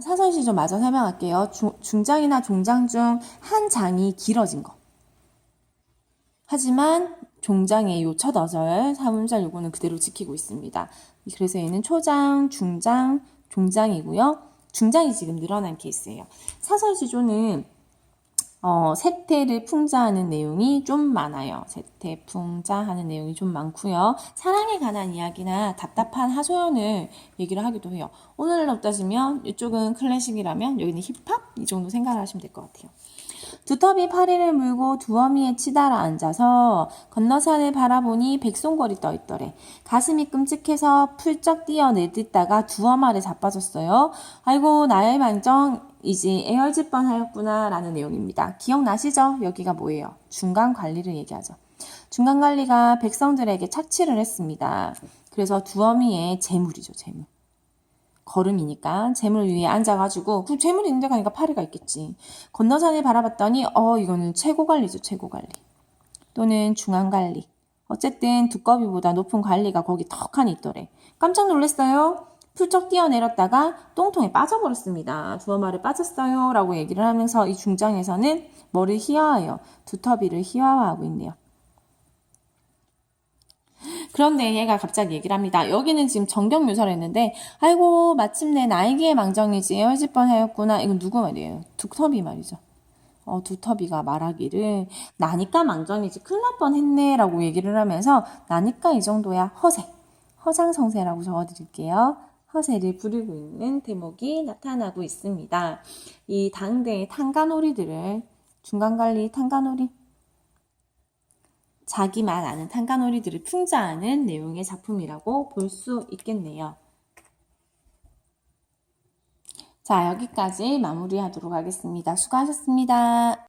사설시 좀 마저 설명할게요. 중, 중장이나 종장 중 한 장이 길어진 거. 하지만 종장의 요 첫 어절, 사음절 요거는 그대로 지키고 있습니다. 그래서 얘는 초장, 중장, 종장이고요. 중장이 지금 늘어난 케이스예요. 사설시조는 어, 세태를 풍자하는 내용이 좀 많아요. 세태, 풍자하는 내용이 좀 많고요. 사랑에 관한 이야기나 답답한 하소연을 얘기를 하기도 해요. 오늘로 따지면 이쪽은 클래식이라면 여기는 힙합 이 정도 생각을 하시면 될 것 같아요. 두터비 파리를 물고 두어미에 치달아 앉아서 건너산을 바라보니 백송걸이 떠있더래. 가슴이 끔찍해서 풀쩍 뛰어내딛다가 아래 자빠졌어요. 아이고 나의 만정 이제 에어질 뻔하였구나 라는 내용입니다. 기억나시죠? 여기가 뭐예요? 중간 관리를 얘기하죠. 중간 관리가 백성들에게 착취를 했습니다. 그래서 두어미의 재물이죠, 재물. 걸음이니까 재물 위에 앉아가지고 그 재물이 있는 데 가니까 파리가 있겠지. 건너산을 바라봤더니 어 이거는 최고 관리죠, 최고 관리. 또는 중앙 관리. 어쨌든 두꺼비보다 높은 관리가 거기 턱하니 있더래. 깜짝 놀랐어요. 풀쩍 뛰어내렸다가 똥통에 빠져버렸습니다. 두어말에 빠졌어요. 라고 얘기를 하면서 이 중장에서는 뭐를 희화해요? 두터비를 희화화하고 있네요. 그런데 얘가 갑자기 얘기를 합니다. 여기는 지금 정경 묘사를 했는데, 아이고, 마침내 나에게 망정이지, 헤어질 뻔 하였구나. 이건 누구 말이에요? 두터비 말이죠. 어, 두터비가 말하기를, 나니까 망정이지, 큰일 날 뻔 했네. 라고 얘기를 하면서, 나니까 이 정도야, 허세. 허장성세라고 적어드릴게요. 허세를 부리고 있는 대목이 나타나고 있습니다. 이 당대의 탄가놀이들을, 중간관리 탄가놀이, 자기만 아는 탄가놀이들을 풍자하는 내용의 작품이라고 볼 수 있겠네요. 자, 여기까지 마무리하도록 하겠습니다. 수고하셨습니다.